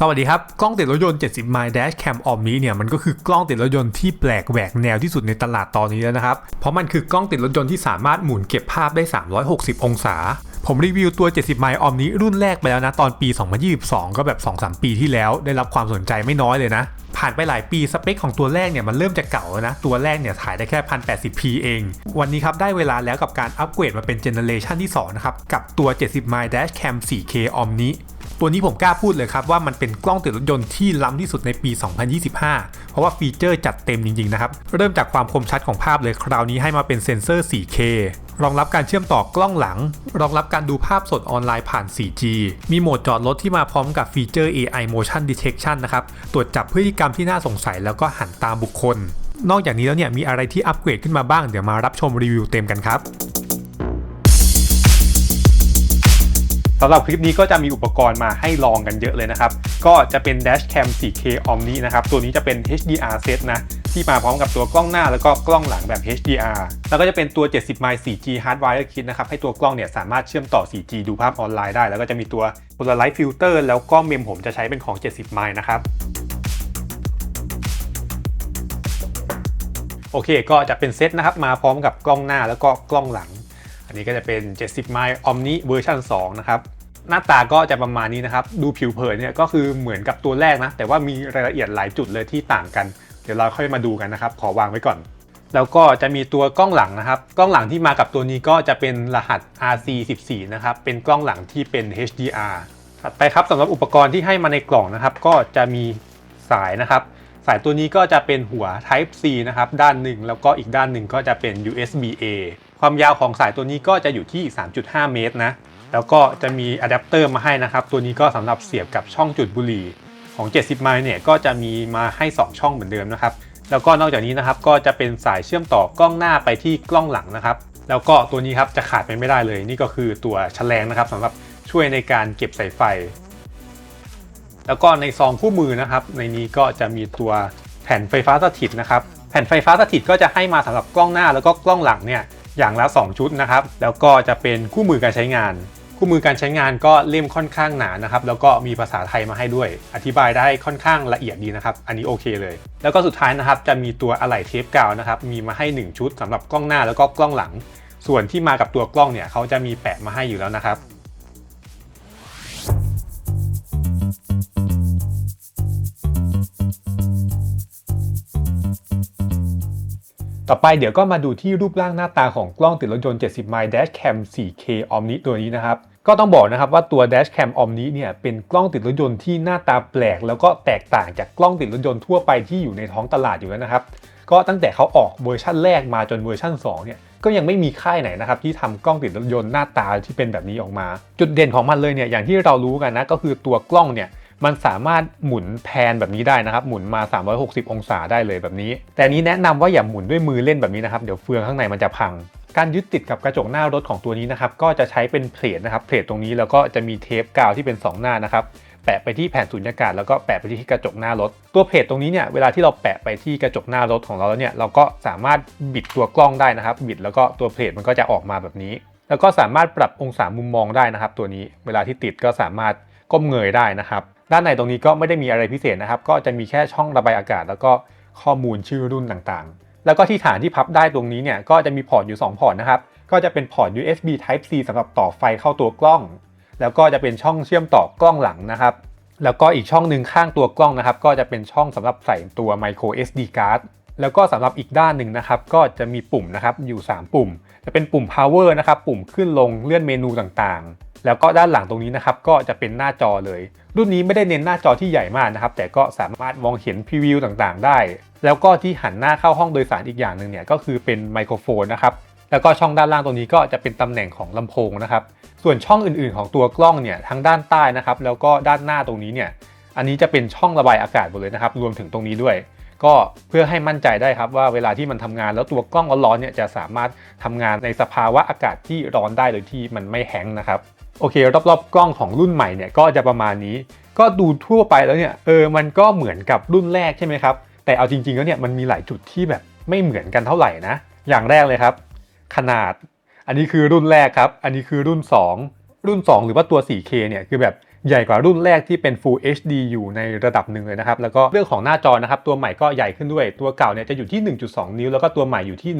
สวัสดีครับ กล้องติดรถยนต์ 70 mile dash cam omni เนี่ยมันก็คือกล้องติดรถยนต์ที่แปลกแหวกแนวที่สุดในตลาดตอนนี้แล้วนะครับ เพราะมันคือกล้องติดรถยนต์ที่สามารถหมุนเก็บภาพได้ 360 องศา ผมรีวิวตัว 70 mile omni รุ่นแรกไปแล้วนะ ตอนปี 2022 ก็แบบ 2-3 ปีที่แล้วได้รับความสนใจไม่น้อยเลยนะ ผ่านไปหลายปีสเปคของตัวแรกเนี่ยมันเริ่มจะเก่าแล้วนะ ตัวแรกเนี่ยถ่ายได้แค่ 1080p เอง วันนี้ครับได้เวลาแล้วกับการอัปเกรดมาเป็นเจเนเรชันที่สองนะครับกับตัว 70 mile dash cam 4K omni ตัวนี้ผมกล้าพูดเลยครับว่ามันเป็นกล้องติดรถยนต์ที่ล้ำที่สุดในปี 2025 เพราะว่าฟีเจอร์จัดเต็มจริงๆนะครับ เริ่มจากความคมชัดของภาพเลยคราวนี้ให้มาเป็นเซ็นเซอร์ 4K รองรับการเชื่อมต่อกล้องหลัง รองรับการดูภาพสดออนไลน์ผ่าน 4G มีโหมดจอดรถที่มาพร้อมกับฟีเจอร์ AI Motion Detection นะครับ ตรวจจับพฤติกรรมที่น่าสงสัยแล้วก็หันตามบุคคล นอกจากนี้แล้วเนี่ยมีอะไรที่อัปเกรดขึ้นมาบ้างเดี๋ยวมารับชมรีวิวเต็มกันครับำหรับคลิปนี้ก็จะมีอุปกรณ์มาให้ลองกันเยอะเลยนะครับ ก็จะเป็น Dashcam 4K Omni นะครับ ตัวนี้จะเป็น HDR set นะ ที่มาพร้อมกับตัวกล้องหน้าแล้วก็กล้องหลังแบบ HDR แล้วก็จะเป็นตัว 70 mile 4G Hardwire Kit นะครับ ให้ตัวกล้องเนี่ยสามารถเชื่อมต่อ 4G ดูภาพออนไลน์ได้ แล้วก็จะมีตัว Polaroid Filter แล้วก็เมมผมจะใช้เป็นของ 70 mile นะครับโอเค ก็จะเป็นเซตนะครับ มาพร้อมกับกล้องหน้าแล้วก็กล้องหลัง อันนี้ก็จะเป็น 70 mile Omni เวอร์ชัน2นะครับ หน้าตาก็จะประมาณนี้นะครับ ดูผิวเผินเนี่ยก็คือเหมือนกับตัวแรกนะ แต่ว่ามีรายละเอียดหลายจุดเลยที่ต่างกัน เดี๋ยวเราค่อยมาดูกันนะครับ ขอวางไว้ก่อน แล้วก็จะมีตัวกล้องหลังนะครับ กล้องหลังที่มากับตัวนี้ก็จะเป็นรหัส RC14 นะครับ เป็นกล้องหลังที่เป็น HDR ถัดไปครับสำหรับอุปกรณ์ที่ให้มาในกล่องนะครับ ก็จะมีสายนะครับ สายตัวนี้ก็จะเป็นหัว Type C นะครับ ด้านหนึ่งแล้วก็อีกด้านหนึ่งก็จะเป็น USB A ความยาวของสายตัวนี้ก็จะอยู่ที่ 3.5 เมตรนะ แล้วก็จะมีอะแดปเตอร์มาให้นะครับ ตัวนี้ก็สำหรับเสียบกับช่องจุดบุหรี่ของ 70 ไมล์เนี่ยก็จะมีมาให้ 2 ช่องเหมือนเดิมนะครับ แล้วก็นอกจากนี้นะครับก็จะเป็นสายเชื่อมต่อกล้องหน้าไปที่กล้องหลังนะครับ แล้วก็ตัวนี้ครับจะขาดไปไม่ได้เลย นี่ก็คือตัวแฉลงนะครับสำหรับช่วยในการเก็บสายไฟ แล้วก็ในซองคู่มือนะครับ ในนี้ก็จะมีตัวแผ่นไฟฟ้าสถิตนะครับ แผ่นไฟฟ้าสถิตก็จะให้มาสำหรับกล้องหน้าแล้วก็กล้องหลังเนี่ยอย่างละ 2 ชุดนะครับ แล้วก็จะเป็นคู่มือการใช้งาน คู่มือการใช้งานก็เล่มค่อนข้างหนานะครับ แล้วก็มีภาษาไทยมาให้ด้วย อธิบายได้ค่อนข้างละเอียดดีนะครับ อันนี้โอเคเลย แล้วก็สุดท้ายนะครับ จะมีตัวอะไหล่เทปกาวนะครับ มีมาให้ 1 ชุดสำหรับกล้องหน้าแล้วก็กล้องหลัง ส่วนที่มากับตัวกล้องเนี่ยเขาจะมีแปะมาให้อยู่แล้วนะครับ ต่อไปเดี๋ยวก็มาดูที่รูปร่างหน้าตาของกล้องติดรถยนต์ 70 mile dash cam 4K Omni ตัวนี้นะครับ ก็ต้องบอกนะครับว่าตัว dash cam Omni เนี่ยเป็นกล้องติดรถยนต์ที่หน้าตาแปลก แล้วก็แตกต่างจากกล้องติดรถยนต์ทั่วไปที่อยู่ในท้องตลาดอยู่แล้วนะครับ ก็ตั้งแต่เขาออกเวอร์ชั่นแรกมาจนเวอร์ชั่น 2 เนี่ยก็ยังไม่มีค่ายไหนนะครับที่ทำกล้องติดรถยนต์หน้าตาที่เป็นแบบนี้ออกมา จุดเด่นของมันเลยเนี่ยอย่างที่เรารู้กันนะก็คือตัวกล้องเนี่ย มันสามารถหมุนแพนแบบนี้ได้นะครับ หมุนมา 360 องศาได้เลยแบบนี้ แต่นี้แนะนำว่าอย่าหมุนด้วยมือเล่นแบบนี้นะครับ เดี๋ยวเฟืองข้างในมันจะพัง การยึดติดกับกระจกหน้ารถของตัวนี้นะครับ ก็จะใช้เป็นเพลทนะครับ เพลทตรงนี้แล้วก็จะมีเทปกาวที่เป็น 2 หน้านะครับ แปะไปที่แผ่นสุญญากาศแล้วก็แปะไปที่กระจกหน้ารถ ตัวเพลทตรงนี้เนี่ยเวลาที่เราแปะไปที่กระจกหน้ารถของเราแล้วเนี่ย เราก็สามารถบิดตัวกล้องได้นะครับ บิดแล้วก็ตัวเพลทมันก็จะออกมาแบบนี้ แล้วก็สามารถปรับองศามุมมองได้นะครับ ตัวนี้ เวลาที่ติดก็สามารถก้มเงยได้นะครับ ด้านในตรงนี้ก็ไม่ได้มีอะไรพิเศษนะครับ ก็จะมีแค่ช่องระบายอากาศ แล้วก็ข้อมูลชื่อรุ่นต่างๆ แล้วก็ที่ฐานที่พับได้ตรงนี้เนี่ยก็จะมีพอร์ตอยู่ 2 พอร์ตนะครับ ก็จะเป็นพอร์ต USB Type C สำหรับต่อไฟเข้าตัวกล้อง แล้วก็จะเป็นช่องเชื่อมต่อกล้องหลังนะครับ แล้วก็อีกช่องหนึ่งข้างตัวกล้องนะครับ ก็จะเป็นช่องสำหรับใส่ตัว micro SD card แล้วก็สำหรับอีกด้านหนึ่งนะครับ ก็จะมีปุ่มนะครับอยู่ 3 ปุ่ม จะเป็นปุ่ม power นะครับ ปุ่มขึ้นลงเลื่อนเมนูต่างๆ แล้วก็ด้านหลังตรงนี้นะครับก็จะเป็นหน้าจอเลย รุ่นนี้ไม่ได้เน้นหน้าจอที่ใหญ่มากนะครับ แต่ก็สามารถมองเห็นพรีวิวต่างๆ ได้ แล้วก็ที่หันหน้าเข้าห้องโดยสารอีกอย่างหนึ่งเนี่ยก็คือเป็นไมโครโฟนนะครับแล้วก็ช่องด้านล่างตรงนี้ก็จะเป็นตำแหน่งของลำโพงนะครับ ส่วนช่องอื่นๆ ของตัวกล้องเนี่ยทั้งด้านใต้นะครับ แล้วก็ด้านหน้าตรงนี้เนี่ย อันนี้จะเป็นช่องระบายอากาศหมดเลยนะครับ รวมถึงตรงนี้ด้วย ก็เพื่อให้มั่นใจได้ครับว่าเวลาที่มันทำงานแล้วตัวกล้องร้อนๆเนี่ยจะสามารถทำงานในสภาวะอากาศที่ร้อนได้โดยที่มันไม่แห้งนะครับโอเค รอบๆ กล้องของรุ่นใหม่เนี่ยก็จะประมาณนี้ ก็ดูทั่วไปแล้วเนี่ยเออมันก็เหมือนกับรุ่นแรกใช่ไหมครับแต่เอาจริงๆแล้วเนี่ยมันมีหลายจุดที่แบบไม่เหมือนกันเท่าไหร่นะอย่างแรกเลยครับ ขนาด อันนี้คือรุ่นแรกครับ อันนี้คือรุ่น 2 รุ่น 2 หรือว่าตัว 4K เนี่ยคือแบบ ใหญ่กว่ารุ่นแรกที่เป็น Full HD อยู่ในระดับหนึ่งเลยนะครับ แล้วก็เรื่องของหน้าจอนะครับ ตัวใหม่ก็ใหญ่ขึ้นด้วย ตัวเก่าเนี่ยจะอยู่ที่ 1.2 นิ้ว แล้วก็ตัวใหม่อยู่ที่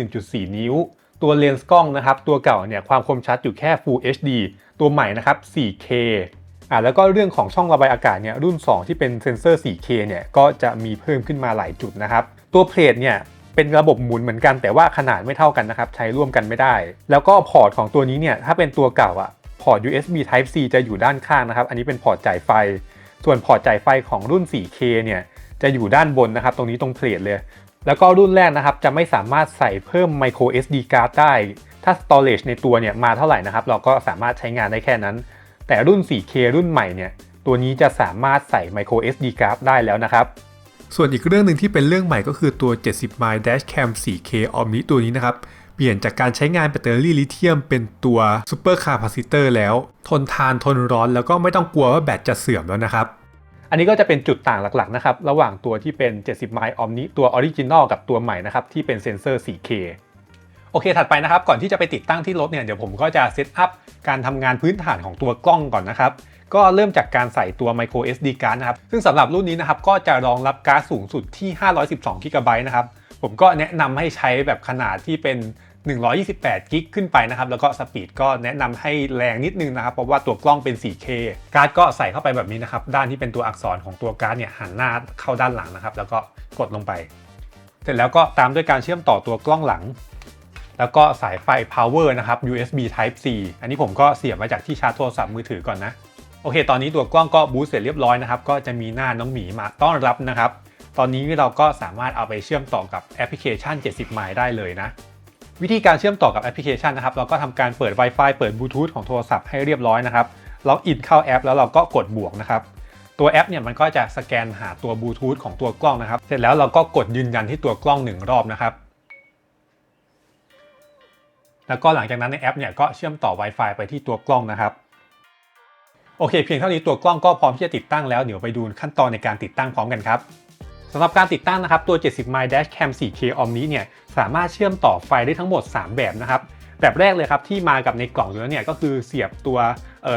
1.4 นิ้ว ตัวเลนส์กล้องนะครับ ตัวเก่าเนี่ยความคมชัดอยู่แค่ Full HD ตัวใหม่นะครับ 4K อ่าแล้วก็เรื่องของช่องระบายอากาศเนี่ยรุ่น 2 ที่เป็นเซนเซอร์ 4K เนี่ยก็จะมีเพิ่มขึ้นมาหลายจุดนะครับ ตัวเพลทเนี่ยเป็นระบบหมุนเหมือนกันแต่ว่าขนาดไม่เท่ากันนะครับใช้ร่วมกันไม่ได้ แล้วก็พอร์ตของตัวนี้เนี่ยถ้าเป็นตัวเก่าอะ พอร์ต USB Type C จะอยู่ด้านข้างนะครับ อันนี้เป็นพอร์ตจ่ายไฟ ส่วนพอร์ตจ่ายไฟของรุ่น 4K เนี่ยจะอยู่ด้านบนนะครับ ตรงนี้ตรงเพลทเลย แล้วก็รุ่นแรกนะครับจะไม่สามารถใส่เพิ่ม micro SD card ได้ ถ้า storage ในตัวเนี่ยมาเท่าไหร่นะครับ เราก็สามารถใช้งานได้แค่นั้น แต่รุ่น 4K รุ่นใหม่เนี่ยตัวนี้จะสามารถใส่ micro SD card ได้แล้วนะครับส่วนอีกเรื่องหนึ่งที่เป็นเรื่องใหม่ก็คือตัว 70 mile dash cam 4K Omni ตัวนี้นะครับ เปลี่ยนจากการใช้งานแบตเตอรี่ลิเธียมเป็นตัว super capacitor แล้ว ทนทานทนร้อนแล้วก็ไม่ต้องกลัวว่าแบตจะเสื่อมแล้วนะครับ อันนี้ก็จะเป็นจุดต่างหลักๆนะครับ ระหว่างตัวที่เป็น 70 mile Omni ตัว Original กับตัวใหม่นะครับ ที่เป็นเซนเซอร์ 4K โอเค ถัดไปนะครับ ก่อนที่จะไปติดตั้งที่รถเนี่ยเดี๋ยวผมก็จะเซตอัพการทำงานพื้นฐานของตัวกล้องก่อนนะครับก็เริ่มจากการใส่ตัว micro SD card นะครับ ซึ่งสำหรับรุ่นนี้นะครับ ก็จะรองรับการ์ดสูงสุดที่ 512 g b นะครับ ผมก็แนะนำให้ใช้แบบขนาดที่เป็น 128 กิกขึ้นไปนะครับ แล้วก็สปีดก็แนะนำให้แรงนิดนึงนะครับ เพราะว่าตัวกล้องเป็น 4K การ์ดก็ใส่เข้าไปแบบนี้นะครับ ด้านที่เป็นตัวอักษรของตัวการ์ดเนี่ยหันหน้าเข้าด้านหลังนะครับ แล้วก็กดลงไป เสร็จแล้วก็ตามด้วยการเชื่อมต่อตัวกล้องหลัง แล้วก็สายไฟ power นะครับ USB Type C อันนี้ผมก็เสียบมาจากที่ชาร์จโทรศัพท์มือถือก่อนนะ โอเค ตอนนี้ตัวกล้องก็บูสต์เสร็จเรียบร้อยนะครับ ก็จะมีหน้าน้องหมีมาต้อนรับนะครับ ตอนนี้เราก็สามารถเอาไปเชื่อมต่อกับแอปพลิเคชัน 70 ไมล์ได้เลยนะ วิธีการเชื่อมต่อกับแอปพลิเคชันนะครับเราก็ทำการเปิด Wi-Fi เปิดบลูทูธของโทรศัพท์ให้เรียบร้อยนะครับล็อกอินเข้าแอป แล้วเราก็กดบวกนะครับตัวแอปเนี่ยมันก็จะสแกนหาตัวบลูทูธของตัวกล้องนะครับ เสร็จแล้วเราก็กดยืนยันที่ตัวกล้องหนึ่งรอบนะครับ แล้วก็หลังจากนั้นในแอปเนี่ยก็เชื่อมต่อ Wi-Fi ไปที่ตัวกล้องนะครับ โอเค เพียงเท่านี้ตัวกล้องก็พร้อมที่จะติดตั้งแล้ว เดี๋ยวไปดูขั้นตอนในการติดตั้งพร้อมกันครับ สำหรับการติดตั้งนะครับตัว 70 m i dash cam 4K Omni เนี่ยสามารถเชื่อมต่อไฟได้ทั้งหมด 3 แบบนะครับ แบบแรกเลยครับที่มากับในกล่องอยู่แล้วเนี่ยก็คือเสียบตัว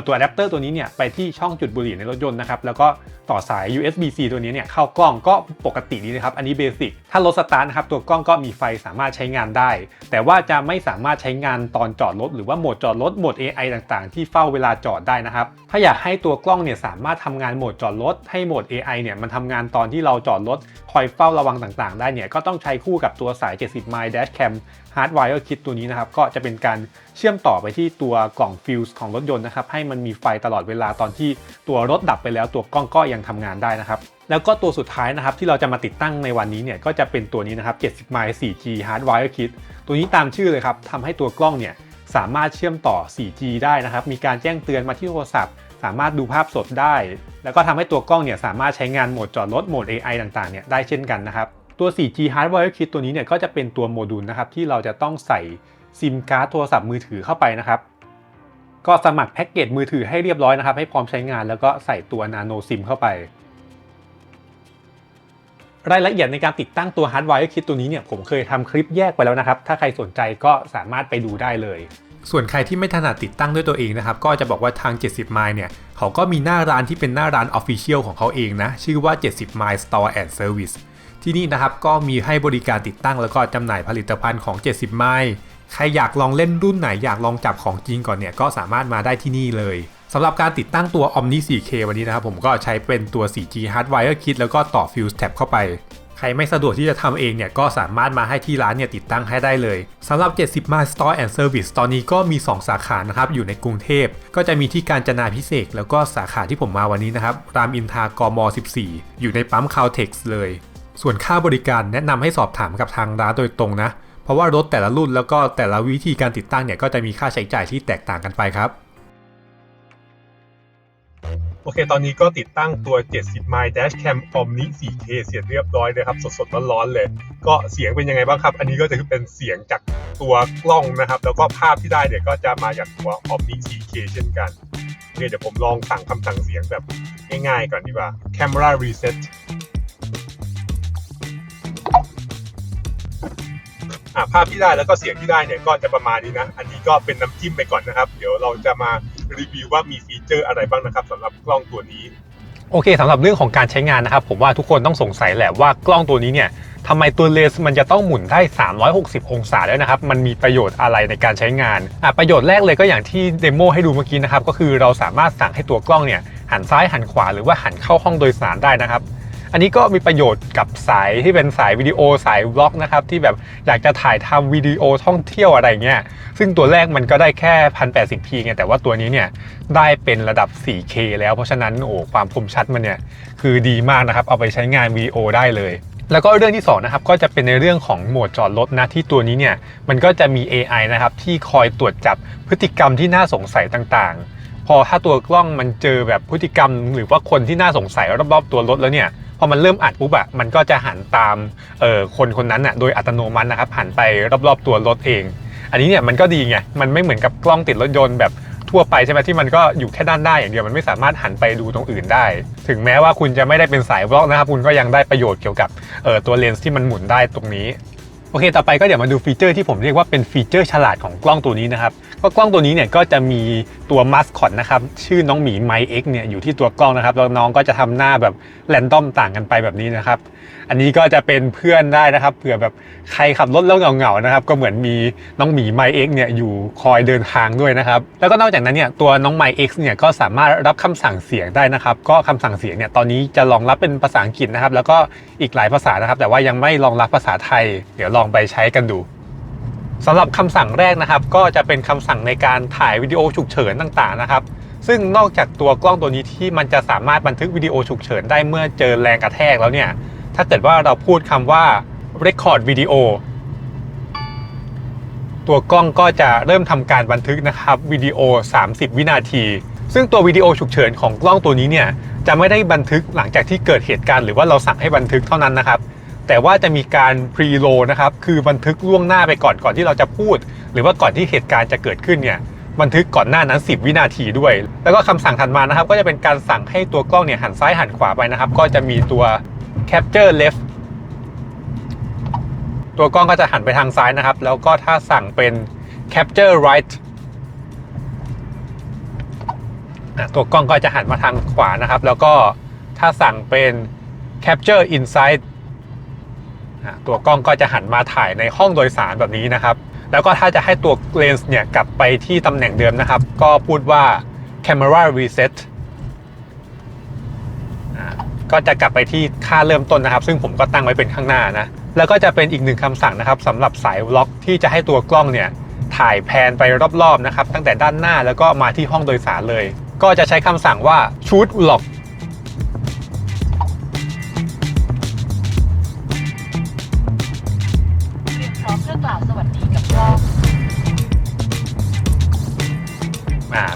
ตัวอะแดปเตอร์ตัวนี้เนี่ยไปที่ช่องจุดบุหรี่ในรถยนต์นะครับแล้วก็ต่อสาย USB-C ตัวนี้เนี่ยเข้ากล้องก็ปกติดีนะครับ อันนี้เบสิกถ้ารถสตาร์ทนะครับตัวกล้องก็มีไฟสามารถใช้งานได้ แต่ว่าจะไม่สามารถใช้งานตอนจอดรถหรือว่าโหมดจอดรถโหมด AI ต่างๆ ที่เฝ้าเวลาจอดได้นะครับ ถ้าอยากให้ตัวกล้องเนี่ยสามารถทำงานโหมดจอดรถให้โหมด AI เนี่ยมันทำงานตอนที่เราจอดรถคอยเฝ้าระวังต่างๆ ได้เนี่ยก็ต้องใช้คู่กับตัวสาย 70 mile dash cam hardwire kit ตัวนี้นะครับก็จะเป็นการ เชื่อมต่อไปที่ตัวกล่องฟิวส์ของรถยนต์นะครับให้มันมีไฟตลอดเวลาตอนที่ตัวรถดับไปแล้วตัวกล้องก็ยังทำงานได้นะครับแล้วก็ตัวสุดท้ายนะครับที่เราจะมาติดตั้งในวันนี้เนี่ยก็จะเป็นตัวนี้นะครับ70 mile 4G hardwire kit ตัวนี้ตามชื่อเลยครับทำให้ตัวกล้องเนี่ยสามารถเชื่อมต่อ 4G ได้นะครับ มีการแจ้งเตือนมาที่โทรศัพท์ สามารถดูภาพสดได้ แล้วก็ทำให้ตัวกล้องเนี่ยสามารถใช้งานโหมดจอดรถโหมด AI ต่างๆเนี่ยได้เช่นกันนะครับ ตัว 4G hardwire kit ตัวนี้เนี่ยก็จะเป็นตัวโมดูลนะครับที่เราจะต้องใส่ ซิมการ์ดโทรศัพท์มือถือเข้าไปนะครับ ก็สมัครแพ็กเกจมือถือให้เรียบร้อยนะครับ ให้พร้อมใช้งานแล้วก็ใส่ตัวนาโนซิมเข้าไป รายละเอียดในการติดตั้งตัว Hardwire Kit ตัวนี้เนี่ยผมเคยทำคลิปแยกไปแล้วนะครับ ถ้าใครสนใจก็สามารถไปดูได้เลยส่วนใครที่ไม่ถนัดติดตั้งด้วยตัวเองนะครับ ก็จะบอกว่าทาง 70 Mile เนี่ย เขาก็มีหน้าร้านที่เป็นหน้าร้าน Official ของเขาเองนะ ชื่อว่า 70 Mile Store and Service ที่นี่นะครับ ก็มีให้บริการติดตั้งแล้วก็จำหน่ายผลิตภัณฑ์ของ 70 Mile ใครอยากลองเล่นรุ่นไหนอยากลองจับของจริงก่อนเนี่ยก็สามารถมาได้ที่นี่เลยสำหรับการติดตั้งตัว Omni 4K วันนี้นะครับผมก็ใช้เป็นตัว 4G Hardwire Kit แล้วก็ต่อ Fuse Tab เข้าไปใครไม่สะดวกที่จะทำเองเนี่ยก็สามารถมาให้ที่ร้านเนี่ยติดตั้งให้ได้เลยสำหรับ 70 m a Store and Service ตอนนี้ก็มี 2 สาขานะครับอยู่ในกรุงเทพ ก็จะมีที่การจนาพิเศษแล้วก็สาขาที่ผมมาวันนี้นะครับ รามอินทากม 14 อยู่ในปั๊มคาวเท็กซ์เลย ส่วนค่าบริการแนะนำให้สอบถามกับทางร้านโดยตรงนะ เพราะว่ารถแต่ละรุ่นแล้วก็แต่ละวิธีการติดตั้งเนี่ยก็จะมีค่าใช้จ่ายที่แตกต่างกันไปครับ โอเค ตอนนี้ก็ติดตั้งตัว 70 m i dash cam omni 4K เสร็จเรียบร้อยเลยครับ สดๆร้อนๆเลย ก็เสียงเป็นยังไงบ้างครับ อันนี้ก็จะคือเป็นเสียงจากตัวกล้องนะครับ แล้วก็ภาพที่ได้เนี่ยก็จะมาจากตัว omni 4K เช่นกันโอเคเดี๋ยวผมลองสั่งคำสั่งเสียงแบบง่ายๆก่อนดีกว่า camera reset ภาพที่ได้แล้วก็เสียงที่ได้เนี่ยก็จะประมาณนี้นะ อันนี้ก็เป็นน้ำจิ้มไปก่อนนะครับ เดี๋ยวเราจะมารีวิวว่ามีฟีเจอร์อะไรบ้างนะครับสำหรับกล้องตัวนี้ โอเคสำหรับเรื่องของการใช้งานนะครับ ผมว่าทุกคนต้องสงสัยแหละว่ากล้องตัวนี้เนี่ยทำไมตัวเลนส์มันจะต้องหมุนได้ 360 องศาด้วยนะครับ มันมีประโยชน์อะไรในการใช้งานอะประโยชน์แรกเลยก็อย่างที่เดโมให้ดูเมื่อกี้นะครับ ก็คือเราสามารถสั่งให้ตัวกล้องเนี่ยหันซ้ายหันขวาหรือว่าหันเข้าห้องโดยสารได้นะครับ อันนี้ก็มีประโยชน์กับสายที่เป็นสายวิดีโอสายวล็อกนะครับที่แบบอยากจะถ่ายทำวิดีโอท่องเที่ยวอะไรเงี้ยซึ่งตัวแรกมันก็ได้แค่ 1080p ไงแต่ว่าตัวนี้เนี่ยได้เป็นระดับ 4K แล้วเพราะฉะนั้นโอ้ความคมชัดมันเนี่ยคือดีมากนะครับเอาไปใช้งานวิดีโอได้เลยแล้วก็เรื่องที่2นะครับก็จะเป็นในเรื่องของโหมดจอดรถนะที่ตัวนี้เนี่ยมันก็จะมี AI นะครับที่คอยตรวจจับพฤติกรรมที่น่าสงสัยต่างๆ พอถ้าตัวกล้องมันเจอแบบพฤติกรรม หรือว่าคนที่น่าสงสัยรอบๆตัวรถแล้วเนี่ย พอมันเริ่มอัดปุ๊บอะมันก็จะหันตามเอ่อคนคนนั้นอะโดยอัตโนมัตินะครับหันไปรอบๆตัวรถเอง อันนี้เนี่ยมันก็ดีไงมันไม่เหมือนกับกล้องติดรถยนต์แบบทั่วไปใช่ไหมที่มันก็อยู่แค่ด้านหน้าอย่างเดียวมันไม่สามารถหันไปดูตรงอื่นได้ ถึงแม้ว่าคุณจะไม่ได้เป็นสายบล็อกนะครับคุณก็ยังได้ประโยชน์เกี่ยวกับเอ่อตัวเลนส์ที่มันหมุนได้ตรงนี้โอเค ต่อไปก็เดี๋ยวมาดูฟีเจอร์ที่ผมเรียกว่าเป็นฟีเจอร์ฉลาดของกล้องตัวนี้นะครับ ก็กล้องตัวนี้เนี่ยก็จะมีตัวมัสคอตนะครับชื่อน้องหมีไมเอ็กเนี่ยอยู่ที่ตัวกล้องนะครับแล้วน้องก็จะทำหน้าแบบแรนดอมต่างกันไปแบบนี้นะครับอันนี้ก็จะเป็นเพื่อนได้นะครับเผื่อแบบใครขับรถแล้วเหงาๆนะครับก็เหมือนมีน้องหมีไมเอ็กเนี่ยอยู่คอยเดินทางด้วยนะครับแล้วก็นอกจากนั้นเนี่ยตัวน้องไมเอ็กเนี่ยก็สามารถรับคำสั่งเสียงได้นะครับก็คำสั่งเสียงเนี่ยตอนนี้จะรองรับเป็นภาษาอังกฤษนะครับแล้วก็อีกหลายภาษานะครับแต่ว่ายังไม่รองรับภาษาไทย เดี๋ยวลองไปใช้กันดู สำหรับคำสั่งแรกนะครับ ก็จะเป็นคำสั่งในการถ่ายวิดีโอฉุกเฉินต่างๆนะครับ ซึ่งนอกจากตัวกล้องตัวนี้ที่มันจะสามารถบันทึกวิดีโอฉุกเฉินได้เมื่อเจอแรงกระแทกแล้วเนี่ย ถ้าเกิดว่าเราพูดคำว่า record video ตัวกล้องก็จะเริ่มทำการบันทึกนะครับวิดีโอ 30 วินาที ซึ่งตัววิดีโอฉุกเฉินของกล้องตัวนี้เนี่ยจะไม่ได้บันทึกหลังจากที่เกิดเหตุการณ์หรือว่าเราสั่งให้บันทึกเท่านั้นนะครับ แต่ว่าจะมีการ pre-roll นะครับคือบันทึกล่วงหน้าไปก่อนก่อนที่เราจะพูด หรือว่าก่อนที่เหตุการณ์จะเกิดขึ้นเนี่ยบันทึกก่อนหน้านั้น 10 วินาทีด้วย แล้วก็คำสั่งถัดมานะครับ ก็จะเป็นการสั่งให้ตัวกล้องเนี่ยหันซ้ายหันขวาไปนะครับ ก็จะมีตัว capture left ตัวกล้องก็จะหันไปทางซ้ายนะครับ แล้วก็ถ้าสั่งเป็น capture right ตัวกล้องก็จะหันมาทางขวานะครับ แล้วก็ถ้าสั่งเป็น capture inside ตัวกล้องก็จะหันมาถ่ายในห้องโดยสารแบบนี้นะครับ แล้วก็ถ้าจะให้ตัวเลนส์เนี่ยกลับไปที่ตำแหน่งเดิมนะครับ ก็พูดว่า camera reset อะก็จะกลับไปที่ค่าเริ่มต้นนะครับ ซึ่งผมก็ตั้งไว้เป็นข้างหน้านะ แล้วก็จะเป็นอีกหนึ่งคำสั่งนะครับสำหรับสายล็อกที่จะให้ตัวกล้องเนี่ยถ่ายแพนไปรอบๆนะครับ ตั้งแต่ด้านหน้าแล้วก็มาที่ห้องโดยสารเลย ก็จะใช้คำสั่งว่า shoot vlog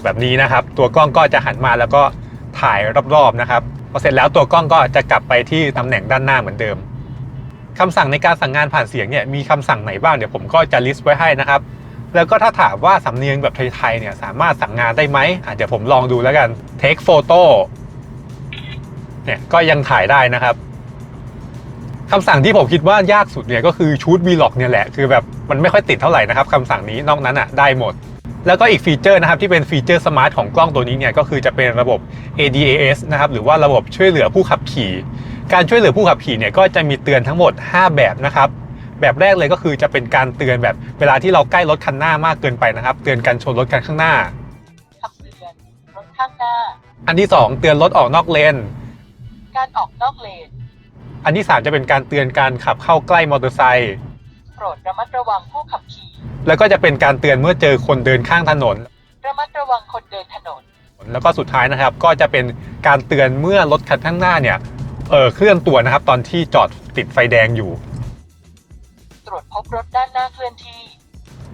แบบนี้นะครับ ตัวกล้องก็จะหันมาแล้วก็ถ่ายรอบๆนะครับพอเสร็จแล้วตัวกล้องก็จะกลับไปที่ตำแหน่งด้านหน้าเหมือนเดิมคำสั่งในการสั่งงานผ่านเสียงเนี่ยมีคำสั่งไหนบ้างเดี๋ยวผมก็จะลิสต์ไว้ให้นะครับแล้วก็ถ้าถามว่าสำเนียงแบบไทยๆเนี่ยสามารถสั่งงานได้ไหมอะเดี๋ยวผมลองดูแล้วกัน take photo เนี่ยก็ยังถ่ายได้นะครับคำสั่งที่ผมคิดว่ายากสุดเนี่ยก็คือชูด vlog เนี่ยแหละคือแบบมันไม่ค่อยติดเท่าไหร่นะครับคำสั่งนี้นอกนั้นอะได้หมด แล้วก็อีกฟีเจอร์นะครับที่เป็นฟีเจอร์สมาร์ทของกล้องตัวนี้เนี่ยก็คือจะเป็นระบบ ADAS นะครับหรือว่าระบบช่วยเหลือผู้ขับขี่ การช่วยเหลือผู้ขับขี่เนี่ยก็จะมีเตือนทั้งหมด 5 แบบนะครับแบบแรกเลยก็คือจะเป็นการเตือนแบบเวลาที่เราใกล้รถคันหน้ามากเกินไปนะครับ เตือนการชนรถกันข้างหน้าคำเตือนรถข้างหน้า อันที่ 2 เตือนรถออกนอกเลน การออกนอกเลน อันที่ 3 จะเป็นการเตือนการขับเข้าใกล้มอเตอร์ไซค์โป รดระมัดระวังผู้ขับขี่ แล้วก็จะเป็นการเตือนเมื่อเจอคนเดินข้างถนน ระมัดระวังคนเดินถนน แล้วก็สุดท้ายนะครับก็จะเป็นการเตือนเมื่อรถคันข้างหน้าเนี่ยเออเคลื่อนตัวนะครับตอนที่จอดติดไฟแดงอยู่ ตรวจพบรถด้านหน้าเคลื่อนที่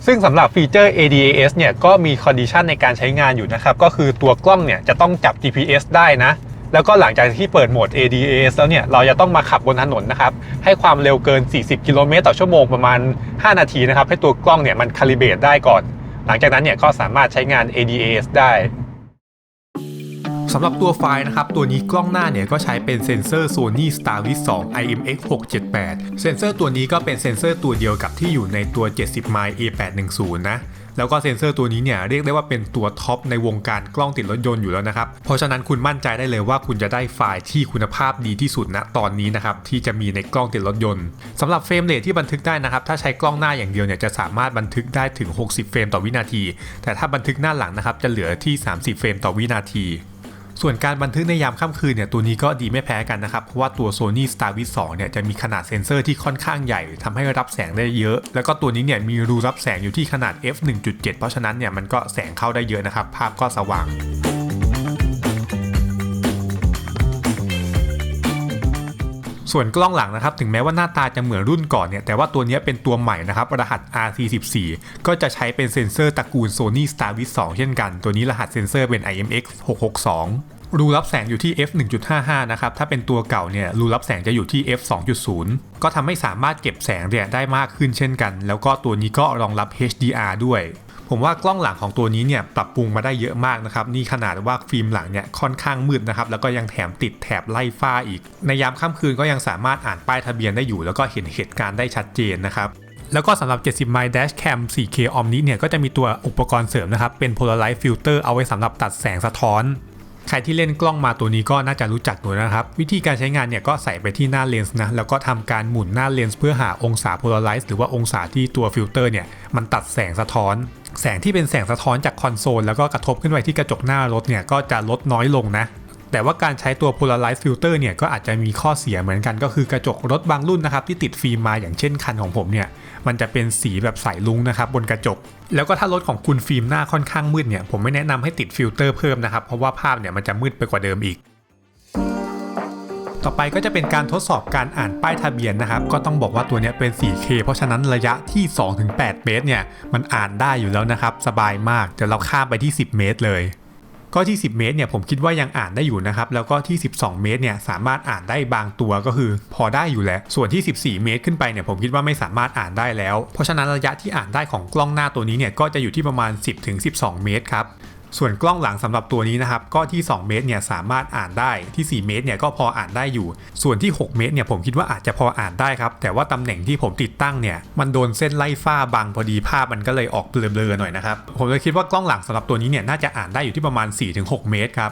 ซึ่งสำหรับฟีเจอร์ ADAS เนี่ยก็มีคอนดิชันในการใช้งานอยู่นะครับ ก็คือตัวกล้องเนี่ยจะต้องจับ GPS ได้นะ แล้วก็หลังจากที่เปิดโหมด ADAS แล้วเนี่ย เราจะต้องมาขับบนถนนนะครับ ให้ความเร็วเกิน 40 กิโลเมตรต่อชั่วโมงประมาณ 5 นาทีนะครับ ให้ตัวกล้องเนี่ยมันคาลิเบตได้ก่อน หลังจากนั้นเนี่ยก็สามารถใช้งาน ADAS ได้สำหรับตัวไฟล์นะครับ ตัวนี้กล้องหน้าเนี่ยก็ใช้เป็นเซ็นเซอร์ Sony Starvis 2 IMX 678 เซ็นเซอร์ตัวนี้ก็เป็นเซ็นเซอร์ตัวเดียวกับที่อยู่ในตัว 70 mm A810 นะ แล้วก็เซ็นเซอร์ตัวนี้เนี่ยเรียกได้ว่าเป็นตัวท็อปในวงการกล้องติดรถยนต์อยู่แล้วนะครับ เพราะฉะนั้นคุณมั่นใจได้เลยว่าคุณจะได้ไฟล์ที่คุณภาพดีที่สุดณตอนนี้นะครับที่จะมีในกล้องติดรถยนต์สำหรับเฟรมเรทที่บันทึกได้นะครับถ้าใช้กล้องหน้าอย่างเดียวเนี่ยจะสามารถบันทึกได้ถึง 60 เฟรมต่อวินาที แต่ถ้าบันทึกหน้าหลังนะครับจะเหลือที่ 30 เฟรมต่อวินาที ส่วนการบันทึกในยามค่ำคืนเนี่ยตัวนี้ก็ดีไม่แพ้กันนะครับ เพราะว่าตัว Sony Starvis 2เนี่ยจะมีขนาดเซ็นเซอร์ที่ค่อนข้างใหญ่ทำให้รับแสงได้เยอะ แล้วก็ตัวนี้เนี่ยมีรูรับแสงอยู่ที่ขนาด f 1.7 เพราะฉะนั้นเนี่ยมันก็แสงเข้าได้เยอะนะครับภาพก็สว่าง ส่วนกล้องหลังนะครับถึงแม้ว่าหน้าตาจะเหมือนรุ่นก่อนเนี่ยแต่ว่าตัวนี้เป็นตัวใหม่นะครับรหัส R44 ก็จะใช้เป็นเซ็นเซอร์ตระกูล Sony Starvis 2 เช่นกัน ตัวนี้รหัสเซ็นเซอร์เป็น IMX 662รูรับแสงอยู่ที่ f 1.55 นะครับ ถ้าเป็นตัวเก่าเนี่ย รูรับแสงจะอยู่ที่ f 2.0 ก็ทำให้สามารถเก็บแสงเนี่ยได้มากขึ้นเช่นกัน แล้วก็ตัวนี้ก็รองรับ HDR ด้วย ผมว่ากล้องหลังของตัวนี้เนี่ยปรับปรุงมาได้เยอะมากนะครับนี่ขนาดว่าฟิล์มหลังเนี่ยค่อนข้างมืดนะครับแล้วก็ยังแถมติดแถบไล่ฟ้าอีก ในยามค่ำคืนก็ยังสามารถอ่านป้ายทะเบียนได้อยู่ แล้วก็เห็นเหตุการณ์ได้ชัดเจนนะครับแล้วก็สำหรับ 70 mm dash cam 4K Omni เนี่ยก็จะมีตัวอุปกรณ์เสริมนะครับ เป็น Polaroid filter เอาไว้สำหรับตัดแสงสะท้อน ใครที่เล่นกล้องมาตัวนี้ก็น่าจะรู้จักอยู่นะครับ วิธีการใช้งานเนี่ยก็ใส่ไปที่หน้าเลนส์นะแล้วก็ทำการหมุนหน้าเลนส์เพื่อหาองศาโพลาไรซ์หรือว่าองศาที่ตัวฟิลเตอร์เนี่ยมันตัดแสงสะท้อน แสงที่เป็นแสงสะท้อนจากคอนโซลแล้วก็กระทบขึ้นไปที่กระจกหน้ารถเนี่ยก็จะลดน้อยลงนะ แต่ว่าการใช้ตัว polarize filter เนี่ยก็อาจจะมีข้อเสียเหมือนกัน ก็คือกระจกรถบางรุ่นนะครับที่ติดฟิล์มมาอย่างเช่นคันของผมเนี่ยมันจะเป็นสีแบบใสลุ้งนะครับบนกระจก แล้วก็ถ้ารถของคุณฟิล์มหน้าค่อนข้างมืดเนี่ยผมไม่แนะนำให้ติดฟิลเตอร์เพิ่มนะครับเพราะว่าภาพเนี่ยมันจะมืดไปกว่าเดิมอีก ต่อไปก็จะเป็นการทดสอบการอ่านป้ายทะเบียนนะครับ ก็ต้องบอกว่าตัวนี้เป็น 4K เพราะฉะนั้นระยะที่ 2-8 เมตรเนี่ยมันอ่านได้อยู่แล้วนะครับสบายมากเดี๋ยวเราข้ามไปที่ 10 เมตรเลย ก็ที่ 10 เมตรเนี่ยผมคิดว่ายังอ่านได้อยู่นะครับแล้วก็ที่ 12 เมตรเนี่ยสามารถอ่านได้บางตัวก็คือพอได้อยู่แล้ว ส่วนที่ 14 เมตรขึ้นไปเนี่ยผมคิดว่าไม่สามารถอ่านได้แล้ว เพราะฉะนั้นระยะที่อ่านได้ของกล้องหน้าตัวนี้เนี่ยก็จะอยู่ที่ประมาณ 10-12 เมตรครับ ส่วนกล้องหลังสำหรับตัวนี้นะครับก็ที่ 2 เมตรเนี่ยสามารถอ่านได้ที่ 4 เมตรเนี่ยก็พออ่านได้อยู่ ส่วนที่ 6 เมตรเนี่ยผมคิดว่าอาจจะพออ่านได้ครับ แต่ว่าตำแหน่งที่ผมติดตั้งเนี่ยมันโดนเส้นไล่ฟ้าบังพอดีภาพมันก็เลยออกเบลอๆหน่อยนะครับผมเลยคิดว่ากล้องหลังสำหรับตัวนี้เนี่ยน่าจะอ่านได้อยู่ที่ประมาณ 4-6 เมตรครับ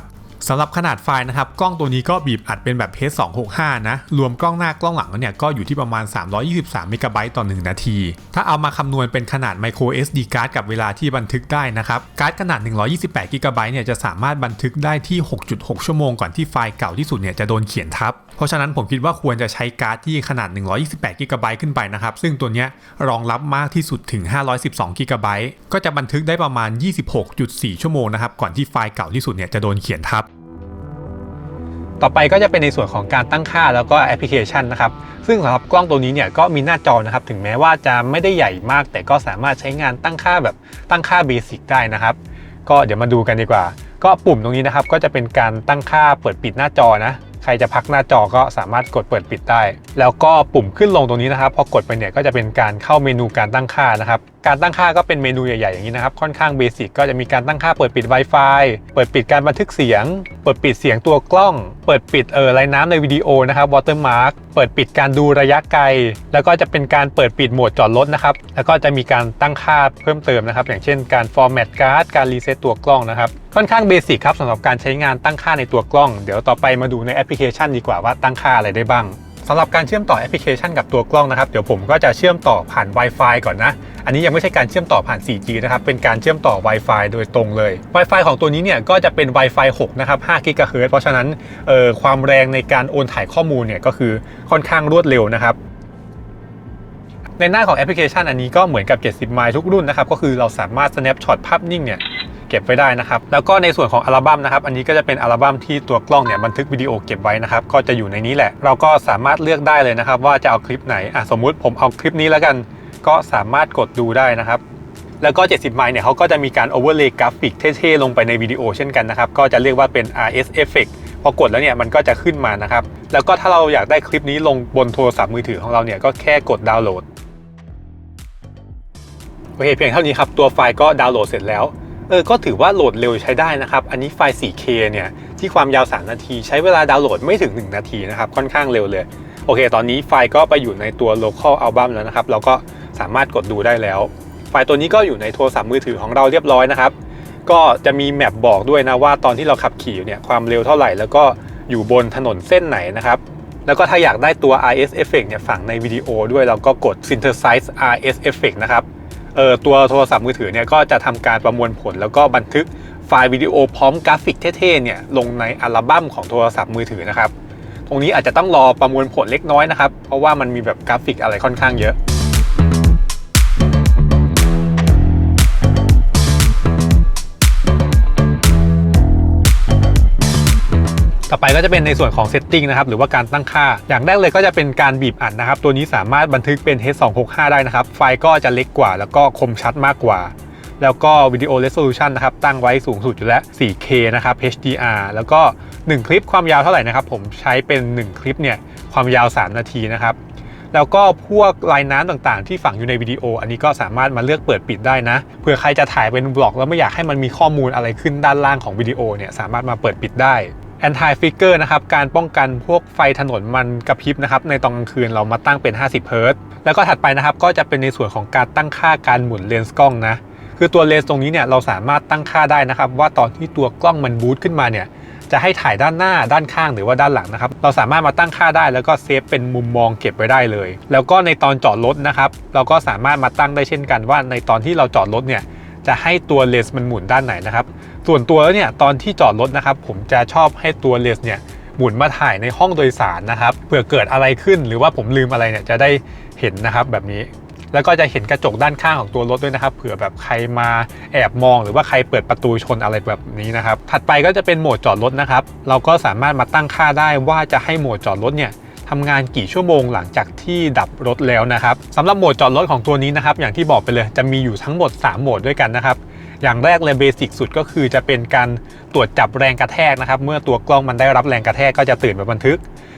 สำหรับขนาดไฟล์นะครับ กล้องตัวนี้ก็บีบอัดเป็นแบบ H265 นะ รวมกล้องหน้ากล้องหลังเนี่ยก็อยู่ที่ประมาณ 323เมกะไบต์ต่อ 1 นาที ถ้าเอามาคำนวณเป็นขนาด micro SD card กับเวลาที่บันทึกได้นะครับ การ์ดขนาด 128กิกะไบต์เนี่ยจะสามารถบันทึกได้ที่ 6.6 ชั่วโมงก่อนที่ไฟล์เก่าที่สุดเนี่ยจะโดนเขียนทับ เพราะฉะนั้นผมคิดว่าควรจะใช้การ์ดที่ขนาด 128กิกะไบต์ขึ้นไปนะครับ ซึ่งตัวเนี้ยรองรับมากที่สุดถึง 512กิกะไบต์ก็จะบันทึกได้ประมาณ 26.4 ชั่วโมงนะครับ ก่อนที่ไฟล์เก่าที่สุดเนี่ยจะโดนเขียนทับ ต่อไปก็จะเป็นในส่วนของการตั้งค่าแล้วก็แอปพลิเคชันนะครับ ซึ่งสำหรับกล้องตัวนี้เนี่ยก็มีหน้าจอนะครับ ถึงแม้ว่าจะไม่ได้ใหญ่มาก แต่ก็สามารถใช้งานตั้งค่าแบบตั้งค่าเบสิกได้นะครับ ก็เดี๋ยวมาดูกันดีกว่า ก็ปุ่มตรงนี้นะครับ ก็จะเป็นการตั้งค่าเปิดปิดหน้าจอนะ ใครจะพักหน้าจอก็สามารถกดเปิดปิดได้ แล้วก็ปุ่มขึ้นลงตรงนี้นะครับ พอกดไปเนี่ยก็จะเป็นการเข้าเมนูการตั้งค่านะครับ การตั้งค่าก็เป็นเมนูใหญ่ๆอย่างนี้นะครับค่อนข้างเบสิกก็จะมีการตั้งค่าเปิดปิด Wi-Fi เปิดปิดการบันทึกเสียง เปิดปิดเสียงตัวกล้อง เปิดปิดเออลายน้ำในวิดีโอนะครับ watermark เปิดปิดการดูระยะไกล แล้วก็จะเป็นการเปิดปิดโหมดจอดรถนะครับแล้วก็จะมีการตั้งค่าเพิ่มเติมนะครับอย่างเช่นการ format card การรีเซ็ตตัวกล้องนะครับค่อนข้างเบสิกครับสำหรับการใช้งานตั้งค่าในตัวกล้อง เดี๋ยวต่อไปมาดูในแอปพลิเคชันดีกว่าว่าตั้งค่าอะไรได้บ้าง สำหรับการเชื่อมต่อแอปพลิเคชันกับตัวกล้องนะครับเดี๋ยวผมก็จะเชื่อมต่อผ่าน Wi-Fi ก่อนนะ อันนี้ยังไม่ใช่การเชื่อมต่อผ่าน 4G นะครับ เป็นการเชื่อมต่อ Wi-Fi โดยตรงเลย Wi-Fi ของตัวนี้เนี่ยก็จะเป็น Wi-Fi 6 นะครับ5 GHz เพราะฉะนั้นเอ่อความแรงในการโอนถ่ายข้อมูลเนี่ยก็คือค่อนข้างรวดเร็วนะครับในหน้าของแอปพลิเคชันอันนี้ก็เหมือนกับ 70 ไมล์ทุกรุ่นนะครับ ก็คือเราสามารถ snapshot ภาพนิ่งเนี่ย ก็บไว้ได้นะครับ แล้วก็ในส่วนของอัลบั้มนะครับ อันนี้ก็จะเป็นอัลบั้มที่ตัวกล้องเนี่ยบันทึกวิดีโอเก็บไว้นะครับ ก็จะอยู่ในนี้แหละ เราก็สามารถเลือกได้เลยนะครับ ว่าจะเอาคลิปไหนอะสมมุติผมเอาคลิปนี้แล้วกัน ก็สามารถกดดูได้นะครับ แล้วก็ 70 ไมล์เนี่ยเขาก็จะมีการโอเวอร์เลย์กราฟิกเท่ๆลงไปในวิดีโอเช่นกันนะครับ ก็จะเรียกว่าเป็น RS Effect พอกดแล้วเนี่ยมันก็จะขึ้นมานะครับ แล้วก็ถ้าเราอยากได้คลิปนี้ลงบนโทรศัพท์มือถือของเราเนี่ยก็แค่กดดาวน์โหลด โอเคเพียงเท่านี้ครับ ตัวไฟล์ก็ดาวน์โหลดเสร็จแล้ว เออก็ถือว่าโหลดเร็วใช้ได้นะครับ อันนี้ไฟล์ 4K เนี่ยที่ความยาว 3 นาที ใช้เวลาดาวน์โหลดไม่ถึง 1 นาทีนะครับ ค่อนข้างเร็วเลย โอเค ตอนนี้ไฟล์ก็ไปอยู่ในตัว local album แล้วนะครับ เราก็สามารถกดดูได้แล้ว ไฟล์ตัวนี้ก็อยู่ในโทรศัพท์มือถือของเราเรียบร้อยนะครับ ก็จะมีแมปบอกด้วยนะว่าตอนที่เราขับขี่เนี่ยความเร็วเท่าไหร่ แล้วก็อยู่บนถนนเส้นไหนนะครับแล้วก็ถ้าอยากได้ตัว RS Effect เนี่ยฝังในวิดีโอด้วยเราก็กด Synthesize RS Effect นะครับ เออตัวโทรศัพท์มือถือเนี่ยก็จะทำการประมวลผลแล้วก็บันทึกไฟล์วิดีโอพร้อมกราฟิกเท่ๆเนี่ยลงในอัลบั้มของโทรศัพท์มือถือนะครับ ตรงนี้อาจจะต้องรอประมวลผลเล็กน้อยนะครับ เพราะว่ามันมีแบบกราฟิกอะไรค่อนข้างเยอะ ต่อไปก็จะเป็นในส่วนของ Setting นะครับหรือว่าการตั้งค่า อย่างแรกเลยก็จะเป็นการบีบอัดนะครับ ตัวนี้สามารถบันทึกเป็น H265 ได้นะครับ ไฟล์ก็จะเล็กกว่า แล้วก็คมชัดมากกว่า แล้วก็วิดีโอ Resolution นะครับ ตั้งไว้สูงสุดอยู่แล้ว 4K นะครับ HDR แล้วก็ 1 คลิปความยาวเท่าไหร่นะครับ ผมใช้เป็น 1 คลิปเนี่ยความยาว 3 นาทีนะครับแล้วก็พวกลายน้ำต่างๆ ที่ฝังอยู่ในวิดีโอ อันนี้ก็สามารถมาเลือกเปิดปิดได้นะเผื่อใครจะถ่ายเป็นบล็อกแล้วไม่อยากให้มันมีข้อมูลอะไรขึ้นด้านล่างของวิดีโอเนี่ยสามารถมาเปิดปิดได้ Anti Flicker นะครับการป้องกันพวกไฟถนนมันกระพริบนะครับในตอนกลางคืนเรามาตั้งเป็น 50 เฮิรตซ์แล้วก็ถัดไปนะครับก็จะเป็นในส่วนของการตั้งค่าการหมุนเลนส์กล้องนะคือตัวเลนส์ตรงนี้เนี่ยเราสามารถตั้งค่าได้นะครับ ว่าตอนที่ตัวกล้องมันบูตขึ้นมาเนี่ยจะให้ถ่ายด้านหน้าด้านข้างหรือว่าด้านหลังนะครับ เราสามารถมาตั้งค่าได้แล้วก็เซฟเป็นมุมมองเก็บไว้ได้เลย แล้วก็ในตอนจอดรถนะครับ เราก็สามารถมาตั้งได้เช่นกันว่าในตอนที่เราจอดรถเนี่ยจะให้ตัวเลนส์มันหมุนด้านไหนนะครับ ส่วนตัวแล้วเนี่ยตอนที่จอดรถนะครับผมจะชอบให้ตัวเลสเนี่ยหมุนมาถ่ายในห้องโดยสารนะครับเผื่อเกิดอะไรขึ้นหรือว่าผมลืมอะไรเนี่ยจะได้เห็นนะครับแบบนี้ แล้วก็จะเห็นกระจกด้านข้างของตัวรถด้วยนะครับเผื่อแบบใครมาแอบมองหรือว่าใครเปิดประตูชนอะไรแบบนี้นะครับถัดไปก็จะเป็นโหมดจอดรถนะครับเราก็สามารถมาตั้งค่าได้ว่าจะให้โหมดจอดรถเนี่ยทำงานกี่ชั่วโมงหลังจากที่ดับรถแล้วนะครับสำหรับโหมดจอดรถของตัวนี้นะครับอย่างที่บอกไปเลยจะมีอยู่ทั้งหมด 3 โหมดด้วยกันนะครับ อย่างแรกเลยเบสิกสุดก็คือจะเป็นการตรวจจับแรงกระแทกนะครับ เมื่อตัวกล้องมันได้รับแรงกระแทกก็จะตื่นมาบันทึก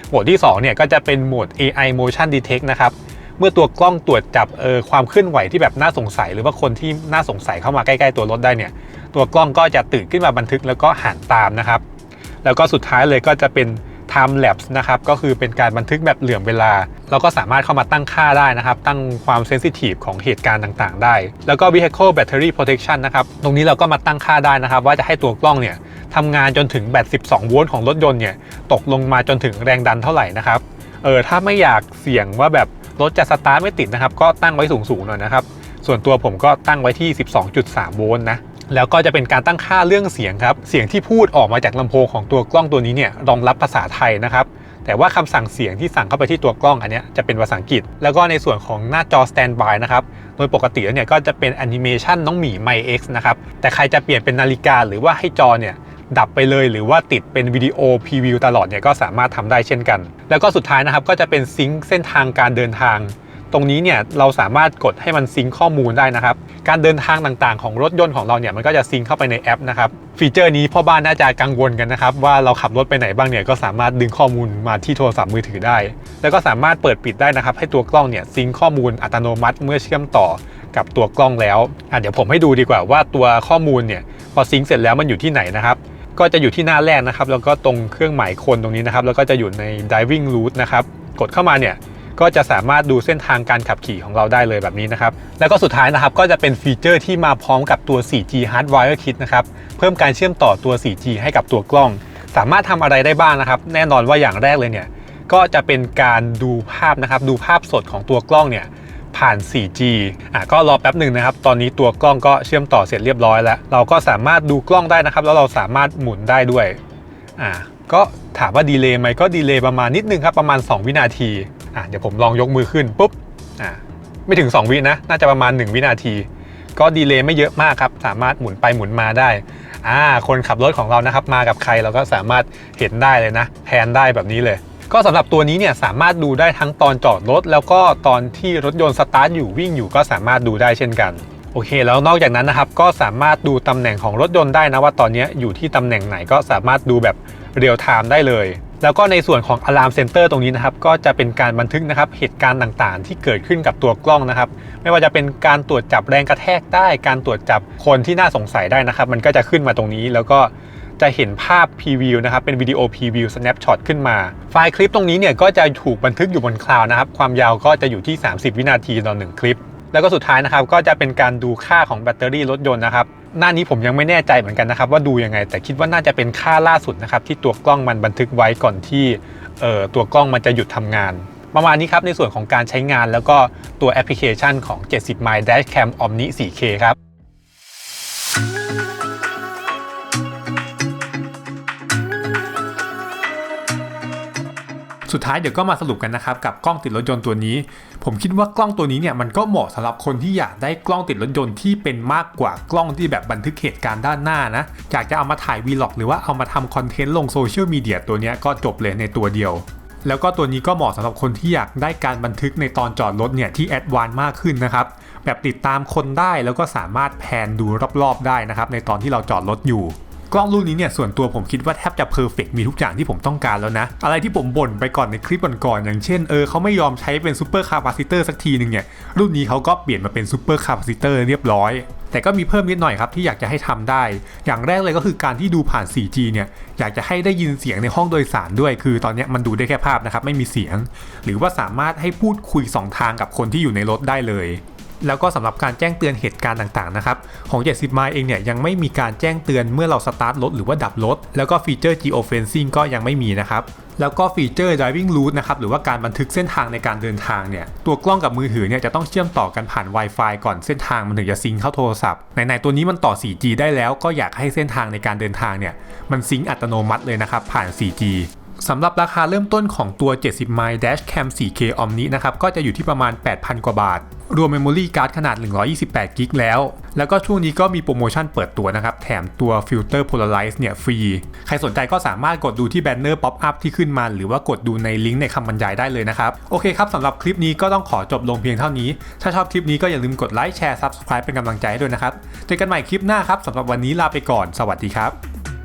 โหมดที่2เนี่ยก็จะเป็นโหมด AI motion detect นะครับ เมื่อตัวกล้องตรวจจับเออความเคลื่อนไหวที่แบบน่าสงสัย หรือว่าคนที่น่าสงสัยเข้ามาใกล้ๆตัวรถได้เนี่ย ตัวกล้องก็จะตื่นขึ้นมาบันทึกแล้วก็หันตามนะครับ แล้วก็สุดท้ายเลยก็จะเป็น time lapse นะครับก็คือเป็นการบันทึกแบบเหลื่อมเวลา เราก็สามารถเข้ามาตั้งค่าได้นะครับ ตั้งความเซนซิทีฟของเหตุการณ์ต่างๆ ได้ แล้วก็ vehicle battery protection นะครับ ตรงนี้เราก็มาตั้งค่าได้นะครับ ว่าจะให้ตัวกล้องเนี่ยทำงานจนถึงแบต 12 โวลต์ของรถยนต์เนี่ยตกลงมาจนถึงแรงดันเท่าไหร่นะครับเออถ้าไม่อยากเสี่ยงว่าแบบรถจะสตาร์ทไม่ติดนะครับ ก็ตั้งไว้สูงๆหน่อยนะครับ ส่วนตัวผมก็ตั้งไว้ที่ 12.3 โวลต์นะ แล้วก็จะเป็นการตั้งค่าเรื่องเสียงครับ เสียงที่พูดออกมาจากลำโพงของตัวกล้องตัวนี้เนี่ยรองรับภาษาไทยนะครับ แต่ว่าคำสั่งเสียงที่สั่งเข้าไปที่ตัวกล้องอันนี้จะเป็นภาษาอังกฤษ แล้วก็ในส่วนของหน้าจอ standby นะครับ โดยปกติแล้วเนี่ยก็จะเป็นแอนิเมชันน้องหมี My X นะครับ แต่ใครจะเปลี่ยนเป็นนาฬิกาหรือว่าให้จอเนี่ยดับไปเลยหรือว่าติดเป็นวิดีโอพรีวิวตลอดเนี่ยก็สามารถทำได้เช่นกัน แล้วก็สุดท้ายนะครับก็จะเป็นซิงค์เส้นทางการเดินทาง ตรงนี้เนี่ยเราสามารถกดให้มันซิงข้อมูลได้นะครับ การเดินทางต่างๆ ของรถยนต์ของเราเนี่ยมันก็จะซิงเข้าไปในแอปนะครับ ฟีเจอร์นี้พ่อบ้านน่าจะกังวลกันนะครับ ว่าเราขับรถไปไหนบ้างเนี่ยก็สามารถดึงข้อมูลมาที่โทรศัพท์มือถือได้ แล้วก็สามารถเปิดปิดได้นะครับ ให้ตัวกล้องเนี่ยซิงข้อมูลอัตโนมัติเมื่อเชื่อมต่อกับตัวกล้องแล้วอะเดี๋ยวผมให้ดูดีกว่าว่าตัวข้อมูลเนี่ยพอซิงเสร็จแล้วมันอยู่ที่ไหนนะครับก็จะอยู่ที่หน้าแรกนะครับ แล้วก็ตรงเครื่องหมายคนตรงนี้นะครับ แล้วก็จะอยู่ใน driving route นะครับ กดเข้ามาเนี่ย ก็จะสามารถดูเส้นทางการขับขี่ของเราได้เลยแบบนี้นะครับ แล้วก็สุดท้ายนะครับก็จะเป็นฟีเจอร์ที่มาพร้อมกับตัว 4G Hardwire Kit นะครับ เพิ่มการเชื่อมต่อตัว 4G ให้กับตัวกล้อง สามารถทำอะไรได้บ้างนะครับ แน่นอนว่าอย่างแรกเลยเนี่ยก็จะเป็นการดูภาพนะครับ ดูภาพสดของตัวกล้องเนี่ยผ่าน 4G อะก็รอแป๊บหนึ่งนะครับ ตอนนี้ตัวกล้องก็เชื่อมต่อเสร็จเรียบร้อยแล้ว เราก็สามารถดูกล้องได้นะครับ แล้วเราสามารถหมุนได้ด้วย อะก็ถามว่าดีเลย์ไหมก็ดีเลย์ประมาณนิดนึงครับ ประมาณ 2 วินาที อะเดี๋ยวผมลองยกมือขึ้นปุ๊บอะไม่ถึง 2 วินะ น่าจะประมาณ 1 วินาที ก็ดีเลย์ไม่เยอะมากครับ สามารถหมุนไปหมุนมาได้อ่าคนขับรถของเรานะครับ มากับใครเราก็สามารถเห็นได้เลยนะแพนได้แบบนี้เลย ก็สำหรับตัวนี้เนี่ยสามารถดูได้ทั้งตอนจอดรถ แล้วก็ตอนที่รถยนต์สตาร์ทอยู่วิ่งอยู่ก็สามารถดูได้เช่นกันโอเค แล้วนอกจากนั้นนะครับก็สามารถดูตำแหน่งของรถยนต์ได้นะว่าตอนนี้อยู่ที่ตำแหน่งไหนก็สามารถดูแบบเรียลไทม์ได้เลย แล้วก็ในส่วนของ Alarm Center ตรงนี้นะครับก็จะเป็นการบันทึกนะครับเหตุการณ์ต่างๆ ที่เกิดขึ้นกับตัวกล้องนะครับ ไม่ว่าจะเป็นการตรวจจับแรงกระแทกได้ การตรวจจับคนที่น่าสงสัยได้นะครับ มันก็จะขึ้นมาตรงนี้แล้วก็จะเห็นภาพพรีวิวนะครับเป็นวิดีโอพรีวิว snapshot ขึ้นมา ไฟล์คลิปตรงนี้เนี่ยก็จะถูกบันทึกอยู่บนคลาวด์นะครับ ความยาวก็จะอยู่ที่ 30 วินาทีต่อหนึ่งคลิป แล้วก็สุดท้ายนะครับก็จะเป็นการดูค่าของแบตเตอรี่รถยนต์นะครับหน้านี้ผมยังไม่แน่ใจเหมือนกันนะครับว่าดูยังไง แต่คิดว่าน่าจะเป็นค่าล่าสุดนะครับที่ตัวกล้องมันบันทึกไว้ก่อนที่เอ่อตัวกล้องมันจะหยุดทำงาน ประมาณนี้ครับในส่วนของการใช้งานแล้วก็ตัวแอปพลิเคชันของ 70 My Dash Cam Omni 4K ครับ สุดท้ายเดี๋ยวก็มาสรุปกันนะครับกับกล้องติดรถยนต์ตัวนี้ ผมคิดว่ากล้องตัวนี้เนี่ยมันก็เหมาะสำหรับคนที่อยากได้กล้องติดรถยนต์ที่เป็นมากกว่ากล้องที่แบบบันทึกเหตุการณ์ด้านหน้านะอยากจะเอามาถ่ายวีล็อกหรือว่าเอามาทำคอนเทนต์ลงโซเชียลมีเดียตัวนี้ก็จบเลยในตัวเดียว แล้วก็ตัวนี้ก็เหมาะสำหรับคนที่อยากได้การบันทึกในตอนจอดรถเนี่ยที่แอดวานมากขึ้นนะครับแบบติดตามคนได้แล้วก็สามารถแพนดูรอบๆได้นะครับในตอนที่เราจอดรถอยู่ กล้องรุ่นนี้เนี่ยส่วนตัวผมคิดว่าแทบจะเพอร์เฟกมีทุกอย่างที่ผมต้องการแล้วนะ อะไรที่ผมบ่นไปก่อนในคลิปก่อนๆอย่างเช่นเออเขาไม่ยอมใช้เป็นซูเปอร์คาปาซิเตอร์สักทีหนึ่งเนี่ยรุ่นนี้เขาก็เปลี่ยนมาเป็นซูเปอร์คาปาซิเตอร์เรียบร้อย แต่ก็มีเพิ่มนิดหน่อยครับที่อยากจะให้ทำได้ อย่างแรกเลยก็คือการที่ดูผ่าน 4G เนี่ยอยากจะให้ได้ยินเสียงในห้องโดยสารด้วย คือตอนนี้มันดูได้แค่ภาพนะครับไม่มีเสียง หรือว่าสามารถให้พูดคุยสองทางกับคนที่อยู่ในรถได้เลย แล้วก็สำหรับการแจ้งเตือนเหตุการณ์ต่างๆนะครับของ 70 ไมล์เองเนี่ยยังไม่มีการแจ้งเตือนเมื่อเราสตาร์ทรถหรือว่าดับรถแล้วก็ฟีเจอร์ geofencing ก็ยังไม่มีนะครับแล้วก็ฟีเจอร์ driving route นะครับหรือว่าการบันทึกเส้นทางในการเดินทางเนี่ยตัวกล้องกับมือถือเนี่ยจะต้องเชื่อมต่อกันผ่าน Wi-Fi ก่อนเส้นทางมันถึงจะซิงเข้าโทรศัพท์ไหนๆตัวนี้มันต่อ 4G ได้แล้วก็อยากให้เส้นทางในการเดินทางเนี่ยมันซิงอัตโนมัติเลยนะครับผ่าน 4G สำหรับราคาเริ่มต้นของตัว 70 My Dash Cam 4K Omni นะครับ ก็จะอยู่ที่ประมาณ 8,000 กว่าบาท รวม Memory Card ขนาด 128 กิกแล้ว แล้วก็ช่วงนี้ก็มีโปรโมชั่นเปิดตัวนะครับ แถมตัว Filter Polarize เนี่ยฟรี ใครสนใจก็สามารถกดดูที่แบนเนอร์ Pop Up ที่ขึ้นมา หรือว่ากดดูในลิงก์ในคำบรรยายได้เลยนะครับ โอเคครับสำหรับคลิปนี้ก็ต้องขอจบลงเพียงเท่านี้ ถ้าชอบคลิปนี้ก็อย่าลืมกดไลค์แชร์ Subscribe เป็นกำลังใจให้ด้วยนะครับ เจอกันใหม่คลิปหน้าครับสำหรับวันนี้ลาไปก่อน สวัสดีครับ